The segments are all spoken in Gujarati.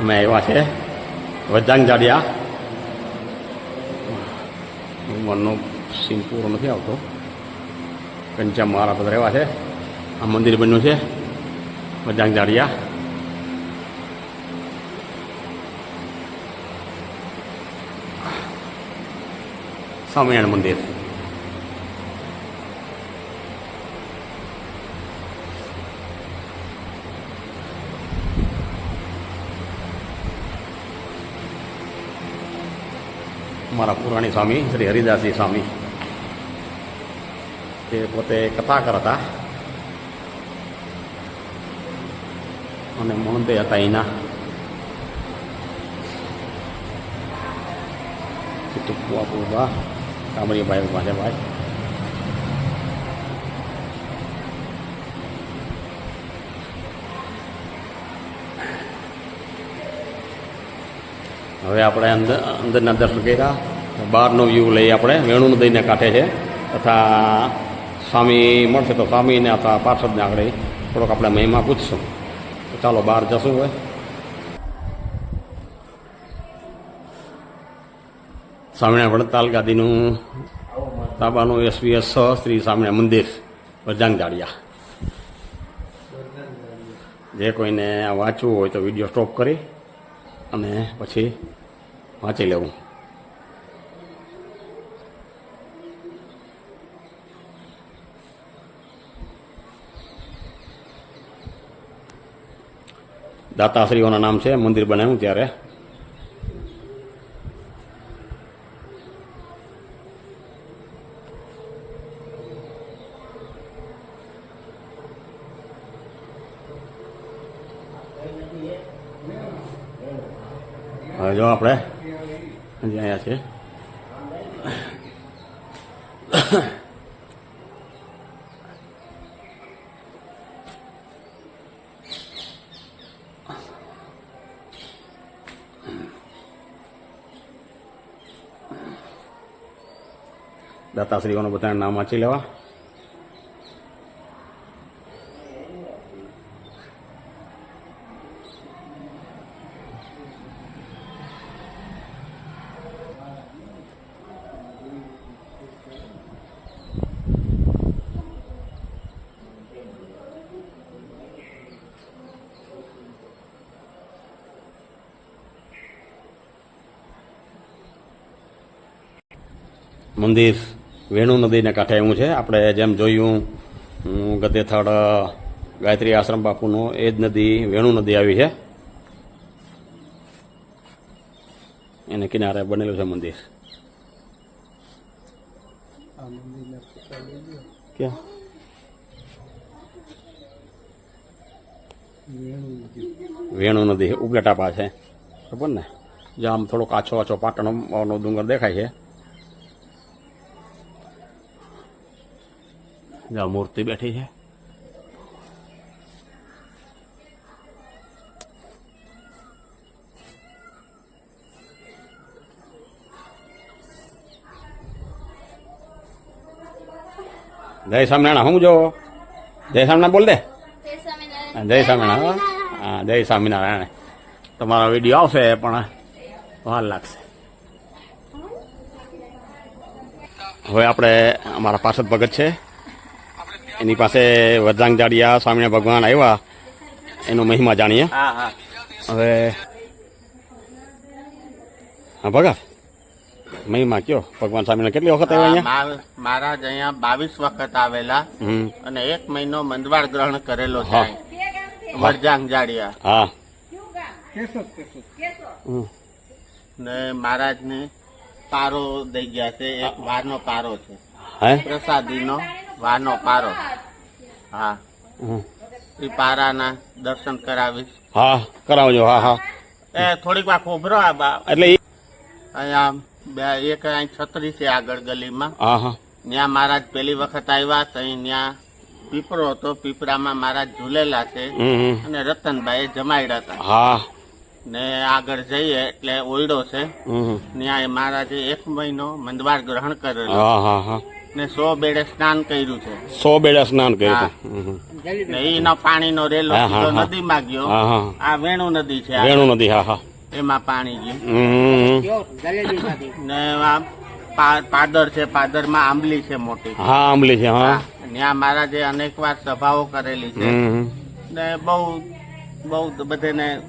અમે આવ્યા છે. વજાંગ જાડિયા. મનનો સીન પૂરો નથી આવતો. કંચા મારા બધા રહેવા છે. આ મંદિર બન્યું છે. વજાંગ જાડિયા. સ્વામિનારાયણ મંદિર. મારા પુરાણી સ્વામી, શ્રી હરિદાસજી સ્વામી. તે પોતે કથાકર હતા. અને મહંતે હતા એના. ટૂંકવા પૂરવા કામરીભાઈ પાસે ભાઈ. હવે આપણે અંદર અંદરના દર્શન કર્યા. બહારનો વ્યૂ લઈ આપણે. વેણુ નદીને કાંઠે છે. તથા સ્વામી મળશે તો સ્વામીને અથવા પાર્ષદને આગળ થોડોક આપણે મહિમા પૂછશું. ચાલો બહાર જશું હવે. સ્વામિનારાયણ વડતાલ ગાદીનું તાબાનું એસવીએસ શ્રી સ્વામિનારાયણ મંદિર વજાંગ જાડિયા જે કોઈને વાંચવું હોય તો વીડિયો સ્ટોપ કરી. અને પછી વાંચી લેવું. દાતાશ્રીઓના નામ છે મંદિર બનાવ્યું ત્યારે હવે જો આપણે અહીંયા છે. દાતાશ્રીઓનું બધાના નામ વાંચી લેવા. મંદિર વેણુ નદીને કાંઠે આવ્યું છે. આપણે જેમ જોયું અમ, ગધેથળ ગાયત્રી આશ્રમ બાપુનું એ જ નદી વેણુ નદી આવી છે. એને કિનારે બનેલું છે મંદિર. ક્યાં? વેણુ નદી. ઉપલેટા પાસે છે. ખબર ને? જ્યાં આમ થોડોક આછો આછો પાટણનો ડુંગર દેખાય છે. જ્યાં મૂર્તિ બેઠી છે જય સ્વામિનારાયણ હું જો જય સ્વામિનારાયણ બોલ દે જય સ્વામિનારાયણ. હા, જય સ્વામિનારાયણ તમારો વીડિયો આવશે પણ વાર લાગશે। હવે આપણે અમારા પાર્ષદ ભગત છે। એની પાસે વરદાંગ જાડિયા સ્વામિનારાયણ ભગવાન આવ્યા. એનો મહિમા જાણીએ. હા હા. હવે હા ભગત મહિમા કયો? ભગવાન સ્વામિનારાયણ કેટલી વખત આવ્યા અહીંયા? મહારાજ અહીંયા બાવીસ વખત આવેલા અને એક મહિનો મંદવાડ ગ્રહણ કરેલો છે વરજાંગ જાડિયા હા. ને મહારાજ ને પારો દઈ ગયા છે. એક વારનો પારો છે. હે? પ્રસાદીનો વાનો પારો. હા. એ પારાના દર્શન કરાવીશ. હા કરાવજો હા હા. એ થોડીક વાર ઉભરો આ બા. એટલે અહીંયા બે એક અહીં છત્રી છે આગળ ગલીમાં. હા હા. ત્યાં મહારાજ પેલી વખત આવ્યા તો ત્યાં પીપળો હતો. પીપળામાં મહારાજ ઝૂલેલા છે. અને રતનભાઈ જમાડ્યા હતા. હા. ને આગળ જઈએ એટલે ઓયડો છે. ત્યાં મહારાજે એક મહિનો મંદવાર ગ્રહણ કરેલો. હા હા હા. ને સો બેડે સ્નાન કર્યું છે. સો બેડા સ્નાન કર્યું હા. હતું. ને એનો પાણીનો રેલો હા, હા, સીધો હા. નદીમાં ગયો. હા હા. આ વેણુ નદી છે આ. વેણુ નદી હા હા. એમાં પાણી ગયું. હમ. ને આ પા- પાદર છે પાદરમાં આંબલી છે મોટી. હા આંબલી છે હા. ત્યાં મહારાજે અનેક વાર સભાઓ કરેલી છે. હમ. ને બહુ બહુ બધાને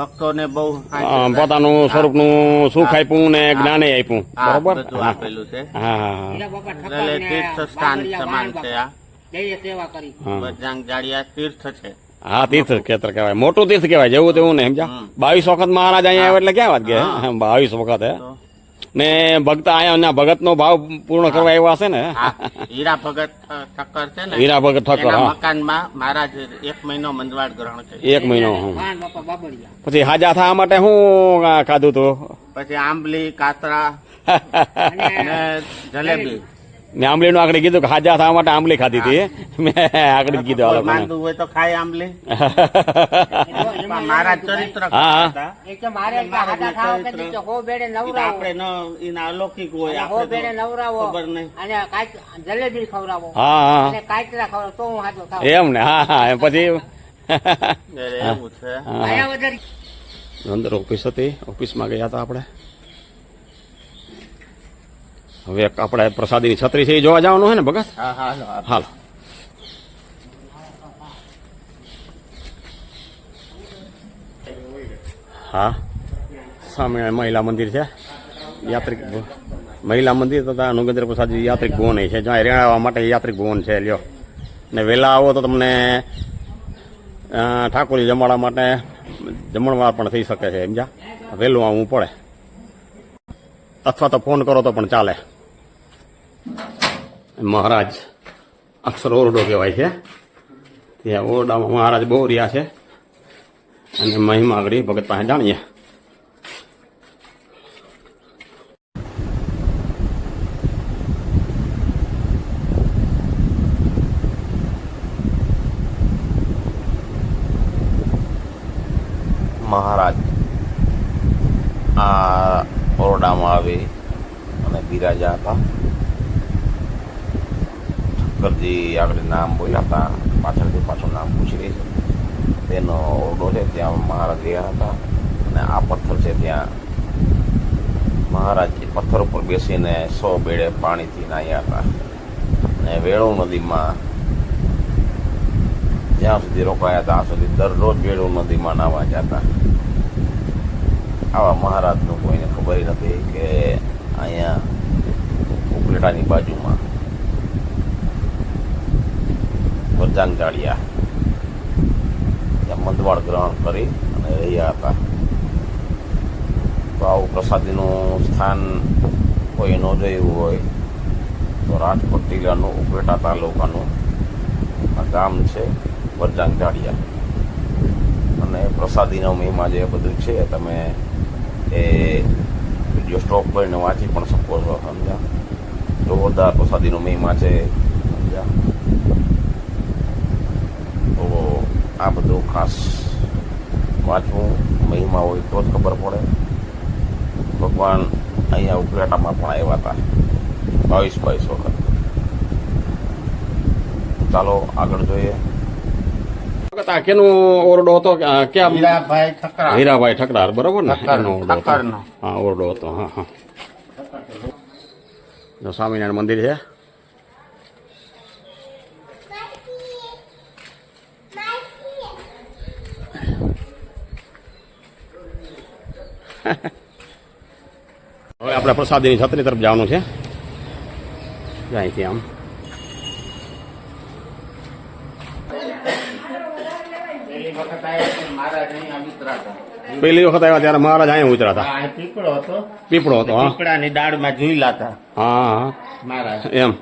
ભક્તોને બહુ આ પોતાનું સ્વરૂપનું સુખ આપ્યું ને જ્ઞાને આપ્યું. હા બરોબર. આપેલું છે. હા હા એટલે તીર્થ સ્થાન સમાન છે આ. સેવા કરી. હા. જાડિયા તીર્થ છે. હા તીર્થ ક્ષેત્ર કહેવાય. મોટું તીર્થ કહેવાય. જેવું તેવું ને સમજ્યા? બાવીસ વખત મહારાજ અહીંયા આવે એટલે ક્યાં વાત કે. બાવીસ વખત હે? ને ભક્ત આયા ભગત નો ભાવ પૂર્ણ કરવા આવ્યા છે ને? હીરા ભગત ઠક્કર છે ને? હીરા ભગત ઠક્કર હા. મકાનમાં મહારાજ એક મહિનો મંદવાડ ગ્રહણ છે એક મહિનો પછી હાજા થવા માટે શું ખાધું તું? પછી આંબલી કાતરા અને જલેબી. ને આંબલી નું આગળ કીધું કે હાજા થવા માટે આંબલી ખાધી હતી. મેં આગળ કીધું આ માંદું હોય તો ખાય આંબલી. મારા ચરિત્ર હા, મારે કે દી હો બેડે નવરાવો. આપણે ન એના અલૌકિક હોય હો બેડે નવરાવો. ખબર નહીં. અને કાંઈક જલેબી ખવડાવો. હા હા. અને કાચરા ખવડાવો તો હું હાથો ખાવ એમ ને હા હા એમ પછી એવું. છે. હા. આયા વધારે. અંદર ઓફિસ હતી ઓફિસમાં ગયા હતા આપણે. હવે આપણે પ્રસાદીની છત્રી છે એ જોવા જવાનું છે ને ભગત? હા હા હા. સામે મહિલા મંદિર છે. યાત્રિક મહિલા મંદિર તથા અનુગેન્દ્ર પ્રસાદજી યાત્રિક ભુવન છે. જ્યાં રહેવા માટે યાત્રિક ભુવન છે લ્યો. ને વહેલા આવો તો તમને ઠાકોરજી જમાડવા માટે જમણવાર પણ થઈ શકે છે સમજ્યા? વહેલું આવવું પડે. અથવા તો ફોન કરો તો પણ ચાલે. મહારાજ, અક્ષર ઓરડો કહેવાય છે. ત્યાં ઓરડામાં મહારાજ બહુ રહ્યા છે. અને મહિમા આગળ ભગત પાસે જાણીએ મહારાજ આ ઓરડામાં આવી બિરાજા હતા ઠક્કરજી આગળ નામ બોલ્યા હતા પાછળથી પાછું નામ પૂછી રહી છે તેનો ઓરડો છે ત્યાં મહારાજ રહ્યા હતા અને આ પથ્થર છે ત્યાં મહારાજ પથ્થર ઉપર બેસીને સો બેડે પાણીથી નાહ્યા હતા અને વેળો નદીમાં જ્યાં સુધી રોકાયા ત્યાં સુધી દરરોજ વેળો નદીમાં નાહવા જતા આવા મહારાજનું કોઈને ખબર નથી કે અહીંયા ઉપલેટાની બાજુમાં. વરજાંગ જાળિયા ત્યાં મંદવાડ ગ્રહણ કરી અને રહ્યા હતા. તો આવું પ્રસાદીનું સ્થાન કોઈ ન જોયું હોય, તો રાજકોટ જિલ્લાનું ઉપલેટા તાલુકાનું આ ગામ છે વરજાંગ જાળિયા અને પ્રસાદીનો મહિમા જે બધું છે, તમે એ વીડિયો સ્ટોપ કરીને વાંચી પણ શકો છો, સમજ્યા? જોરદાર પ્રસાદીનો મહિમા છે. તો આ બધું ખાસ વાંચવું મહિમા હોય તો જ ખબર પડે. ભગવાન અહીંયા ઉપલેટામાં પણ આવ્યા હતા. બાવીસ બાવીસ વખત. ચાલો આગળ જોઈએ. કેનો ઓરડો હતો? કે ક્યાં? હીરાભાઈ ઠકરા હીરાભાઈ ઠકરાર બરોબર ને? ઓરડો હતો. હા ઓરડો હતો હા. સ્વામિનારાયણ મંદિર છે. હવે આપણે પ્રસાદીની છત્રી તરફ જવાનું છે. અહીંથી આમ. મહારાજ અહીંયા વિતરાતા પહેલી વખત આવ્યા ત્યારે મહારાજ અહીંયા ઉતરા હતા. આ પીપળો હતો. પીપળો હતો હા. પીપળાની દાળમાં ઝૂલા હતા હા હા. મહારાજ. એમ.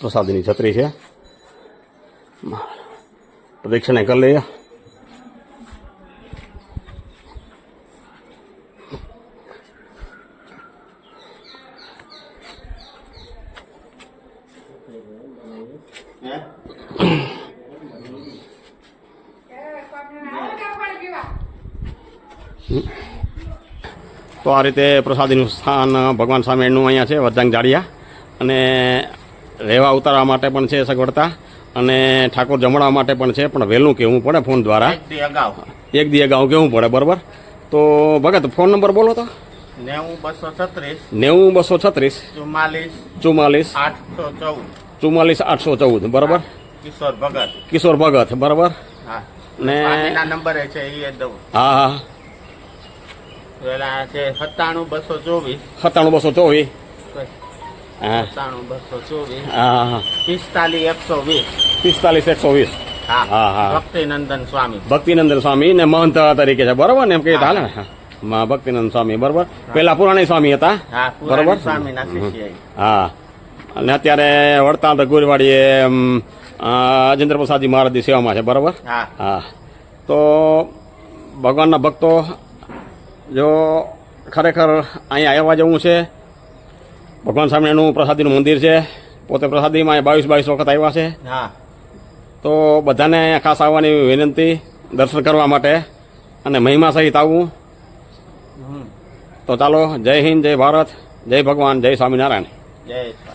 પ્રસાદીની છત્રી છે. પ્રદક્ષિણા કરી લઈએ હે? તો આ રીતે પ્રસાદીનું સ્થાન ભગવાન સ્વામિનારાયણનું અહીંયા છે વરદાંગ જાડિયા અને રહેવા ઉતારવા માટે પણ છે સગવડતા. અને ઠાકોર જમણવા માટે પણ છે પણ વહેલું કહેવું પડે ફોન દ્વારા. એક દી અગાઉ. કહેવું પડે બરાબર? તો ભગત ફોન નંબર બોલો તો. નેવું બસો છત્રીસ. નેવું બસો છત્રીસ. ચુમ્માલીસ. ચુમ્માલીસ. આઠસો ચૌદ. ચુમ્માલીસ આઠસો ચૌદ બરાબર? કિશોર ભગત. કિશોર ભગત બરાબર? હા. ને- નંબર છે એ દઉં. હા હા. પેલા છે સત્તાણું બસો ચોવીસ. સત્તાણું બસો ચોવીસ. સત્તાણું બસો ચોવીસ. પિસ્તાલીસ એકસો વીસ. પિસ્તાલીસ એકસો વીસ. હા, હા હા. ભક્તિનંદન સ્વામી. ભક્તિનંદન સ્વામી ને મહંત તરીકે છે. બરાબર ને એમ કહી હાલે ને. ભક્તિનંદ સ્વામી બરાબર. પેલા પુરાણી સ્વામી હતા. હા બરોબર. હા. અને અત્યારે વડતાલ અ, અજેન્દ્ર પ્રસાદજી મહારાજની સેવામાં છે. બરાબર? હા. તો ભગવાનના ભક્તો જો ખરેખર અહીંયા આવ્યા જવું છે ભગવાન સ્વામિનારાયણનું પ્રસાદીનું મંદિર છે પોતે પ્રસાદીમાં અહીં બાવીસ બાવીસ વખત આવ્યા છે. હા. તો બધાને અહીંયા ખાસ આવવાની વિનંતી દર્શન કરવા માટે અને મહિમા સહિત આવવું તો ચાલો જય હિન્દ જય ભારત જય ભગવાન જય સ્વામિનારાયણ. જય.